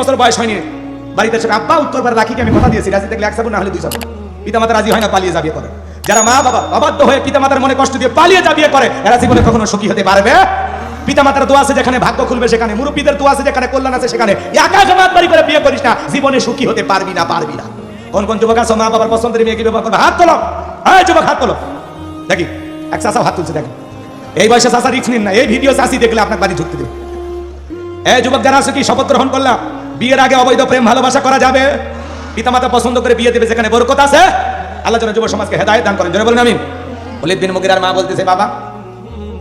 বছর বয়স হয়নি। বাড়িতে এসে আব্বা উত্তর পারে রাখিকে আমি কথা দিয়েছি। রাজি দেখলে এক সাবুন, না হলে দুই সাবুন। পিতা মাতা রাজি হয় না, পালিয়ে যাবিয়ে করে যারা মা, বাবা, অবাধ্য হয়ে পিতা মাতার মনে কষ্ট দিয়ে পালিয়ে যাবিয়ে করে এরা জীবনে কখনো সুখী হতে পারবে? পিতা মাতার দোয়া আছে যেখানে ভাগ্য খুলবে সেখানে, মুরব্বীদের দোয়া আছে যেখানে, কল্যাণ আছে সেখানে। একা জমাত বাড়ি করে বিয়ে করিস না, জীবনে সুখী হতে পারবি না পারবি না। কোন কোন যুবক আছে? মা, বাবার পছন্দের মেয়ে কি বিবাহ করবে। হাত তোলো। এই যুবক, হাত তোলো। দেখি, এক চাষাও হাত তুলছে দেখেন এই বয়সে চাষা রিক্স নিন না। এই ভিডিও চাষি দেখলে আপনার বাড়ি ঢুকতে দেবে। এই যুবক, যারা আছে কি শপথ গ্রহণ করলাম? বিয়ের আগে অবৈধ প্রেম ভালোবাসা করা যাবে। পিতামাতা পছন্দ করে বিয়ে দেবে, যেখানে বরকত আছে, আল্লাহ যেন যুব সমাজকে হেদায় দান করেন। জোরে বলেন আমি দিন বিন মুগিরার মা বলতেছে, বাবা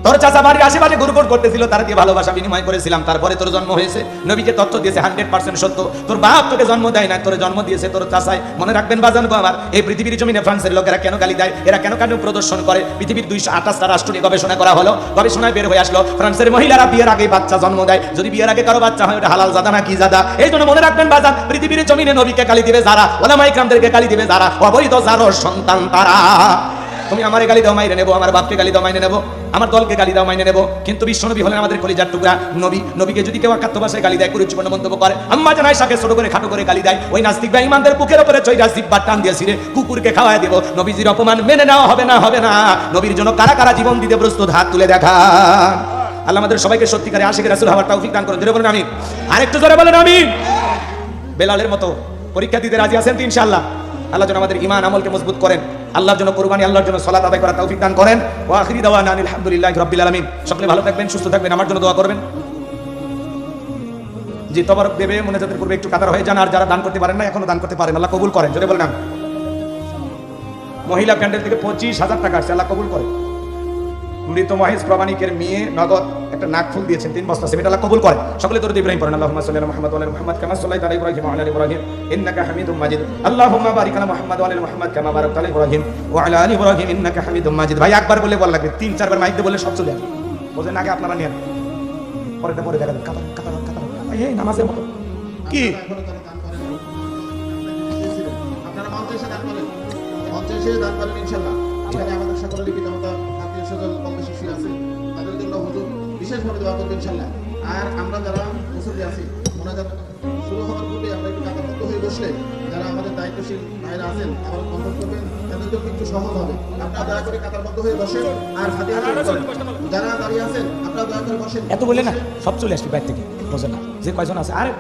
তোর চাচা বাড়ির আশেপাশে গুরুকুট করতেছিল, তার দিয়ে ভালোবাসা বিনিময় করেছিলাম। তারপরে তোর জন্ম হয়েছে। নবীকে তথ্য দিয়েছে, হান্ড্রেড পার্সেন্ট সত্য। তোর বাপ তোকে জন্ম দেয় না তোর জন্ম দিয়েছে তোর চাচাই। মনে রাখবেন বাজান আমার, এই পৃথিবীর জমিনে ফ্রান্সের লোকেরা কেন গালি দেয়? এরা কেন কেন প্রদর্শন করে? পৃথিবীর দুইশো আঠাশটা রাষ্ট্র নিয়ে গবেষণা করা হলো। গবেষণায় বের হয়ে আসলো। ফ্রান্সের মহিলারা বিয়ের আগে বাচ্চা জন্ম দেয়। যদি বিয়ের আগে কারও বাচ্চা হয়, ওটা হালাল জাদা না কি জাদা? এই জন্য মনে রাখবেন বাজান, পৃথিবীর জমিনে নবীকে গালি দিবে যারা ওলামাই কামদেরকে গালি দিবে যারা। অবৈধ যারো সন্তান তারা। তুমি আমার গালি দাও মাইনে নেব, আমার বাপকে গালি দাও, মাইনে নেব, আমার দলকে গালি দাও, মাইনে নেব। কিন্তু বিশ্বনবী হলেন আমাদের কলিজার টুকরা। নবী, নবীকে যদি কেউ একাত্ম ভাষায় গালি দেয়, কুরুচিপূর্ণ মন্তব্য করে। আম্মা জানাই সাকে ছোট করে, খাটো করে গালি দেয়। ওই নাস্তিক বা ইমানদের বুকের উপরে চৈরা জিব্বার টান দিয়েছি রে কুকুরকে খাওয়াই দেবো। নবীজির অপমান মেনে নেওয়া হবে না হবে না। নবীর জন্য কারা কারা জীবন দিতে প্রস্তুত, হাত তুলে দেখা। আল্লাহ আমাদের সবাইকে সত্যিকারে আশিকের রাসূল হওয়ার তৌফিক দান করুন। জোরে বলেন আমি আরেকটু জোরে বলেন আমি বেলালের মতো পরীক্ষা দিতে রাজি আছেন তো ইনশাআল্লাহ? আল্লাহ যেন আমাদের ইমান আমলকে মজবুত করেন। আল্লাহর জন্য কোরবানি, আল্লাহর জন্য সলাত আদায় করার তৌফিক দান করেন। ও আখিরি দাওয়ানা আলহামদুলিল্লাহ রব্বিল আলমিন। সকলে ভালো থাকবেন, সুস্থ থাকবেন, আমার জন্য দোয়া করবেন। জি তোমার দেবে মনে যাদের পূর্বে একটু কাতার হয়ে যান, আর যারা দান করতে পারেন না এখনও দান করতে পারেন। আল্লাহ কবুল করেন যদি বলেন মহিলা প্যান্ডেল থেকে পঁচিশ হাজার টাকা আসছে, আল্লাহ কবুল করেন। মৃত মহেশ প্রমাণিকের মেয়ে নগদ একটা নাক ফুল দিয়েছেন তিন বস্তা সেটা আল্লাহ কবুল করে। সকলে তোর ইব্রাহিম পড়েন আল্লাহুম্মা সাল্লি আলা মুহাম্মদ ওয়া আলা মুহাম্মদ কামা সাল্লাইতা আলা ইব্রাহিম ওয়া আলা আলি ইব্রাহিম ইন্নাকা হামিদুম মাজিদ। আল্লাহুম্মা বারিক আলা মুহাম্মদ ওয়া আলা মুহাম্মদ কামা বারাকতা আলা ইব্রাহিম ওয়া আলা আলি ইব্রাহিম ইন্নাকা হামিদুম মাজিদ। ভাই একবার বলে বল লাগবে তিন চারবার মাইক দিয়ে বলে সব চলে আসবে। বোঝেন আগে আপনারা নেন। পরেটা পরে দেখা যাবে কাতার কাতার কাতার। এই নামাজের মতো। কি? আপনারা মঞ্চে এসে দান করেন। মঞ্চে এসে দান করেন ইনশাল্লাহ। এখানে আমাদের পিতামাতা শিশু আছে। তাদের জন্য হুজুর, বিশেষভাবে দোয়া ইনশাল্লাহ আর আমরা যারা আছি, মোনাজাত শুরু হওয়ার পূর্বে আমরা একটু হয়ে বসলে যারা আমাদের দায়িত্বশীল ভাইরা আছেন করবেন তাদের জন্য একটু সহজ হবে। আপনারা দয়া করে কাতারবদ্ধ হয়ে বসেন, আর হাতে যারা দাঁড়িয়ে আছেন, আপনারা দয়া করে বসেন। এত বলে না, সব চলে আসবে বাইরে থেকে বোঝেন না। যে কয়জন আছে, আরে,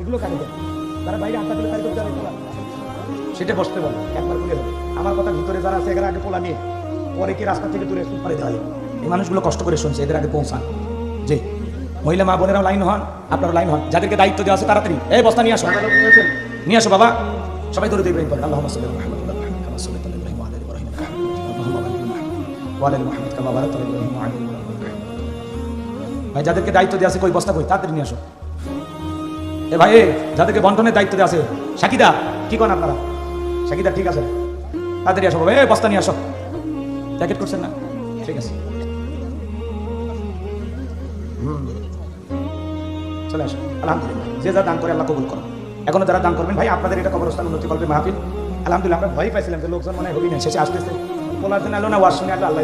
এগুলো কাকে দেয় তারা বাইরে আড্ডা দিলে সেটা বসতে বলে, একবার বলে আমার কথা ভিতরে যারা আছে এদের আগে পোলা নিয়ে। পরে কি রাস্তা থেকে দূরে পরে দেওয়া। এই মানুষগুলো কষ্ট করে শুনছে, এদের আগে পৌঁছান। যে মহিলা মা বোনেরাও লাইন হন আপনারা লাইন হন। যাদেরকে দায়িত্ব দেওয়া আছে তাড়াতাড়ি। এই বস্তা নিয়ে আসো। নিয়ে আসো বাবা। সবাই দূরে দেখবেন আল্লাহ ভাই, যাদেরকে দায়িত্ব দেওয়া আছে কই? বস্তা কই? তাড়াতাড়ি নিয়ে আসো। এ ভাই যাদেরকে বন্টনের দায়িত্ব দেওয়া আছে, সাকিদা, কি কন আপনারা? সাকিদা, ঠিক আছে। তাড়াতাড়ি আসো বাবা। এ, বস্তা নিয়ে আসো। প্যাকেট করছেন না? ঠিক আছে। চলে আসো। আলহামদুলিল্লাহ। যে যা দান করে আল্লাহ কবুল করো। এখনও যারা দান করবেন, ভাই, আপনাদের এটা কবরস্থান উন্নতি করবে মাহফিল। আলহামদুলিল্লাহ, আমরা ভয় পাইছিলাম যে লোকজন মনে হবি না শেষে আসতেছে। বলার জন্য আলো না, ওয়াশ শুনে আলো আল্লাহ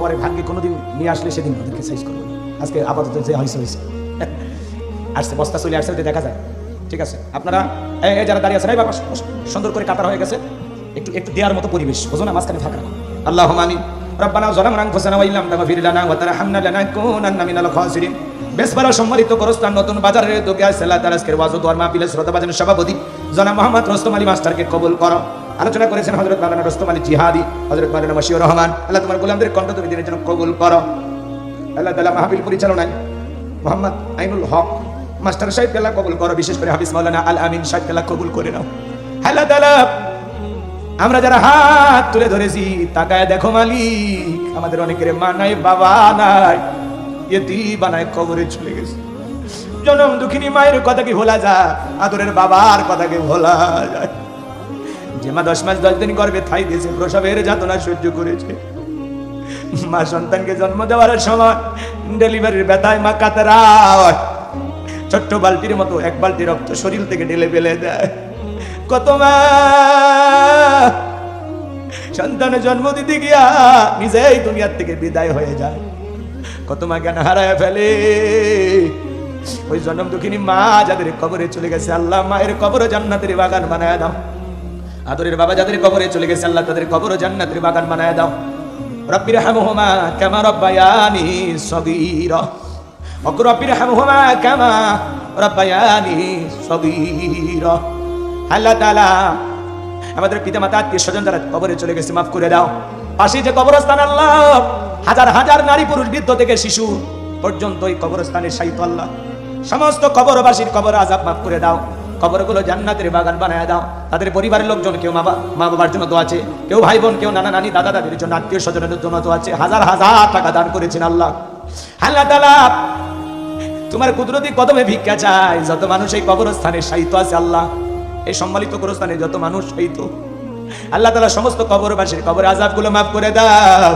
পরে ভাগ্যে কোনোদিন নিয়ে আসলে সেদিন আজকে আপাতত যে হয়েছে আসছে বস্তা চলে আসছে দেখা যায়। ঠিক আছে? আপনারা যারা দাঁড়িয়ে আছেন বাবা, সুন্দর করে কাতার হয়ে গেছে। একটু একটু দেওয়ার মতো পরিবেশ, বোঝো না, মাঝখানে থাকা আল্লাহ মানি রব্বানা জলাম সম্মানিত করস্তান নতুন বাজারের দোকে ওয়াজ ও দোয়ার শ্রোতা সভাপতি জনাব মোহাম্মদ রস্তম আলী মাস্টারকে কবুল করো। আলোচনা করেছেন হজরত মালানা রস্তম আলী জিহাদি হজরত মালানা মশিউর রহমান। আল্লাহ তোমার গোলামদের কণ্ঠ তুমি দিনের জন্য কবুল করো। আল্লাহ তালা মাহফিল পরিচালনায় মোহাম্মদ আইনুল হক, মাস্টার সাহেব কেলা কবুল করো, বিশেষ করে হাফিজ মাওলানা আল আমিন সাহেব কেলা কবুল করে নাও। আল্লাহ তাআলা আমরা যারা হাত তুলে ধরেছি, তাকায় দেখো মালিক, আমাদের অনেকের মা নাই, বাবা নাই এতি বানায় কবরে চলে গেছে। জনম দুঃখিনী মায়ের কথা কি ভোলা যায়, আদরের বাবার কথা কি ভোলা যায়। যে মা দশ মাস দশ দিন গর্ভে থাই দিয়েছে, প্রসবের যাতনা সহ্য করেছে। মা সন্তানকে জন্ম দেওয়ার সময় ডেলিভারির ব্যথায় মা কাতারা ছোট্ট বালতির মতো এক বালতি রক্ত শরীর থেকে ঢেলে ফেলে দেয়। কত মা সন্তানের জন্ম দিতে গিয়া নিজেই দুনিয়ার থেকে বিদায় হয়ে যায়। কত মা জ্ঞান হারায় ফেলে। ওই জন্ম দুঃখিনী মা যাদের কবরে চলে গেছে, আল্লাহ মায়ের কবরে জান্নাতের বাগান বানায় দাও। আদরের বাবা যাদের কবরে চলে গেছে, আল্লাহ তাদের কবর জান্নাতের বাগান বানায় দাও। সগীরা। আল্লাহ তাআলা আমাদের আত্মীয় স্বজন যারা কবরে চলে গেছে, মাফ করে দাও। পাশে যে কবরস্থান আল্লাহ, হাজার হাজার নারী পুরুষ, বৃদ্ধ থেকে শিশু পর্যন্ত এই কবরস্থানের সাহিত্য আল্লাহ। সমস্ত কবরবাসীর কবর আজাব মাফ করে দাও। কবরগুলো জান্নাতের বাগান বানায় দাও। তাদের পরিবারের লোকজন কেউ মা মা বাবার জন্য তো আছে কেউ ভাই বোন কেউ নানা নানি দাদা দাদির জন্য, আত্মীয় স্বজনের জন্য তো আছে হাজার হাজার টাকা দান করেছেন আল্লাহ। আল্লাহ তালা তোমার কুদরতি কদমে ভিক্ষা চাই যত মানুষ এই কবরস্থানে সাহিত্য আছে আল্লাহ। এই সম্মানিত কবরস্থানে যত মানুষ সাহিত্য আল্লাহ তালা সমস্ত কবরবাসীর কবর আজাবগুলো মাফ করে দাও।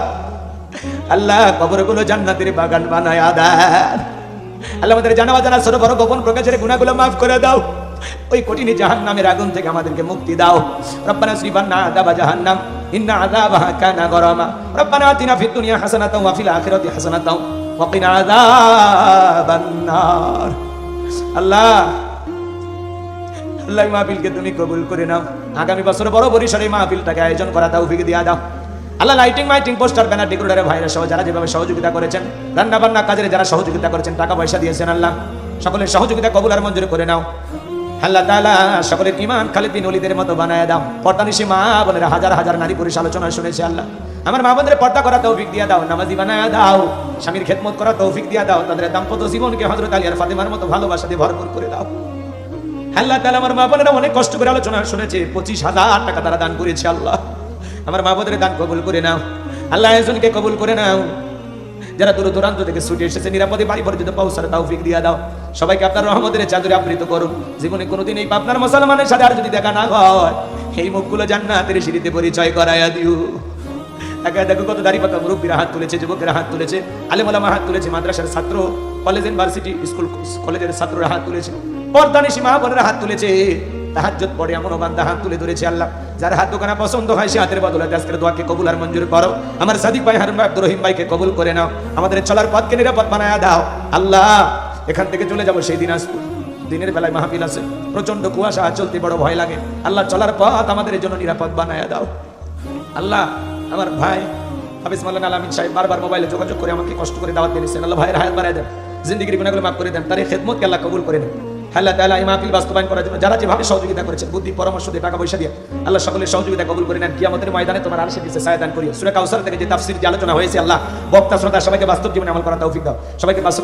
আল্লাহ কবরগুলো জান্নাতের বাগান বানায় আদার আল্লাহ আমাদের জানা জানা ছোট বড় গোপন প্রকাশের গুণাগুলো মাফ করে দাও। ওই কঠিন জাহান্নামের আগুন থেকে আমাদেরকে মুক্তি দাও। রব্বানা জাহান্নাম, ইন্না কানা গরামা। রব্বানা দুনিয়া আখিরাতি আল্লাহ আল্লাহ মাহফিলকে তুমি কবুল করে নাও। আগামী বছর বড় পরিসরে মাহফিলটাকে আয়োজন করা তৌফিক দিয়া দাও। আল্লাহ লাইটিং, মাইটিং, পোস্টার, ব্যানার ভাইরা সহ যারা যেভাবে সহযোগিতা করেছেন রান্না বান্না কাজের যারা সহযোগিতা করেছেন, টাকা পয়সা দিয়েছেন আল্লাহ, সকলের সহযোগিতা কবুল আর মঞ্জুর করে নাও। আল্লাহ তাআলা সকলের ইমান খালিদ বিন ওলিদের মতো বানায় দাও। পর্দানিশি মা বোনের হাজার হাজার নারী পুরুষ আলোচনা শুনেছে আল্লাহ। আমার মা বোনের পর্দা করা তৌফিক দিয়া দাও, নামাজি বানায় দাও, স্বামীর খেদমত করা তৌফিক দিয়া দাও, তাদের দাম্পত্য জীবনকে হযরত আলী আর ফাতেমার মতো ভালোবাসা দিয়ে ভরপুর করে দাও। আল্লাহ তাআলা আমার মা বোনেরা অনেক কষ্ট করে আলোচনা শুনেছে, পঁচিশ হাজার টাকা তারা দান করেছে আল্লাহ। আমার মা বোনের দান কবুল করে নাও। আল্লাহ একজনকে কবুল করে নাও। যারা দূর দূরান্ত থেকে ছুটে এসেছে, নিরাপদে বাড়ি পর্যন্ত পৌঁছার তৌফিক দিয়া দাও। সবাইকে আপনার রহমতের চাদরে আবৃত করুন। জীবনে কোনোদিন এই আপনার মুসলমানের সাথে আর যদি দেখা না হয়, এই মুখগুলো জান্নাতের সিঁড়িতে পরিচয় করাইয়া দিও। একা দেখো কত দাড়ি পাকা মুরব্বীরা হাত তুলেছে, যুবকেরা হাত তুলেছে আলেমালামা হাত তুলেছে, মাদ্রাসার ছাত্র, কলেজ ইউনিভার্সিটি স্কুল কলেজের ছাত্ররা হাত তুলেছে পর্দানিশী মা বোনেরা হাত তুলেছে। তাহাজ্জত পড়ে এমন বান্দা হাত তুলে ধরেছে আল্লাহ। যার হাত দোকানা পছন্দ হয়, সে হাতের বদলে আজকের দোয়াকে কবুল আর মঞ্জুর করো। আমার সাদিক ভাই হারুন আব্দুর রহিম ভাইকে কবুল করে নাও। আমাদের চলার পথকে নিরাপদ বানায়া দাও। আল্লাহ, এখান থেকে চলে যাব সেই দিনাজপুর। দিনের বেলায় মাহফিল আছে। প্রচণ্ড কুয়াশা, চলতে বড় ভয় লাগে। আল্লাহ, চলার পথ আমাদের জন্য নিরাপদ বানায় দাও। আল্লাহ, আমার ভাই হাফিজ মাল্লান আলামিন সাহেব বারবার মোবাইলে যোগাযোগ করে আমাকে কষ্ট করে দাওয়াত দিয়েছেন। আল্লাহ ভাইয়ের হায়াত বাড়ায় দেন। জিন্দগির গুণাগুলো মাফ করে দেন। তার এই খেদমতকে আল্লাহ কবুল করে নেন। আল্লাহ যারা যেভাবে সহযোগিতা বুদ্ধি, পরামর্শ দিয়ে, টাকা পয়সা দিয়ে, আল্লাহ সকলের সহযোগিতা কবুল ময়দানে তোমার যে আলোচনা হয়েছে, আল্লাহ বক্তা সবাইকে বাস্তব করা সবাইকে বাস্তব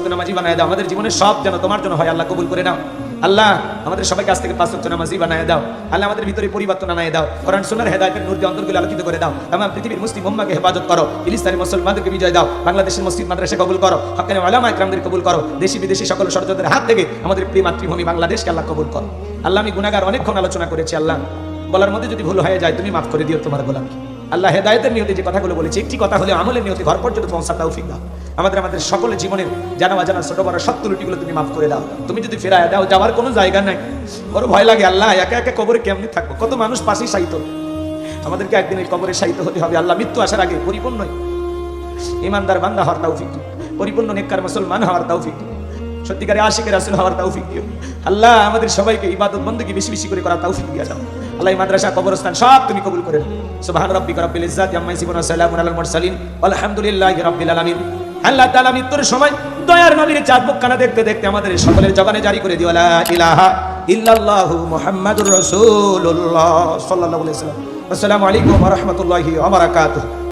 আমাদের সব যেন তোমার জন্য হয়, আল্লাহ কবুল করে নাও। আল্লাহ, আমাদের সবাইকে আজ থেকে পাঁচ নামাজি বানায় দাও। আল্লাহ, আমাদের ভিতরে পরিবর্তন আনায় দাও। কোরআন সুন্নাহর হেদায়েতের নূর দিয়ে অন্তরগুলো আলোকিত করে দাও। আমার পৃথিবীর মুসলিম উম্মাকে হেফাজত করো। ইলিস্তানি মুসলমানদেরকে বিজয় দাও। বাংলাদেশের মসজিদ মাদ্রাসা কবুল করো। হকানি ওলামা ইকরামদের কবুল করো। দেশি বিদেশি সকল ষড়যন্ত্রের হাত থেকে আমাদের প্রিয় মাতৃভূমি বাংলাদেশকে আল্লাহ কবুল করো। আল্লাহ, আমি গুনাহগার অনেকক্ষণ আলোচনা করেছি, আল্লাহ। বলার মধ্যে যদি ভুল হয়ে যায়, তুমি মাফ করে দিও তোমার গোলামকে। আল্লাহ হেদায়েতের নিয়তে যে কথাগুলো বলেছি, একটি কথা হলে আমলের নিয়তে ঘর পর্যন্ত পৌঁছা তৌফিক দাও। আমাদের আমাদের সকলের জীবনের জানা অজানা ছোট বড় সব ত্রুটিগুলো তুমি মাফ করে দাও। তুমি যদি ফেরায় দাও, যাওয়ার কোনো জায়গা নাই। বড় ভয় লাগে, আল্লাহ, একা একা কবরে কেমনি থাকব? কত মানুষ পাশেই সাহিত্য আমাদেরকে একদিন এই কবরে সাহিত্য হতে হবে। আল্লাহ, মৃত্যু আসার আগে পরিপূর্ণই ইমানদার বান্দা হওয়ার তৌফিক দিও। পরিপূর্ণ নেককার মুসলমান হওয়ার তৌফিক সত্যিকারে আশিকের রাসূল হওয়ার তৌফিক দিও। আল্লাহ, আমাদের সবাইকে ইবাদত বন্দী বেশি বেশি করে করার তৌফিক দিয়ে যাও আল্লাহ মাদ্রাসা, কবরস্থান সব তুমি কবুল করে সুবহান রব্বিল আম্মা সালামুন আলাল মুরসালিন। আলহামদুলিল্লাহি আলামিন। আল্লাহ তাআলা মৃত্যুর সময় দয়ার নবীর চার মুখখানা দেখতে দেখতে আমাদের সকলের জবানে জারি করে দিও, লা ইলাহা ইল্লাল্লাহু মুহাম্মাদুর রাসূলুল্লাহ সাল্লাল্লাহু আলাইহি ওয়াসাল্লাম। আসসালামু আলাইকুম ওয়া রাহমাতুল্লাহি ওয়া বারাকাতুহু।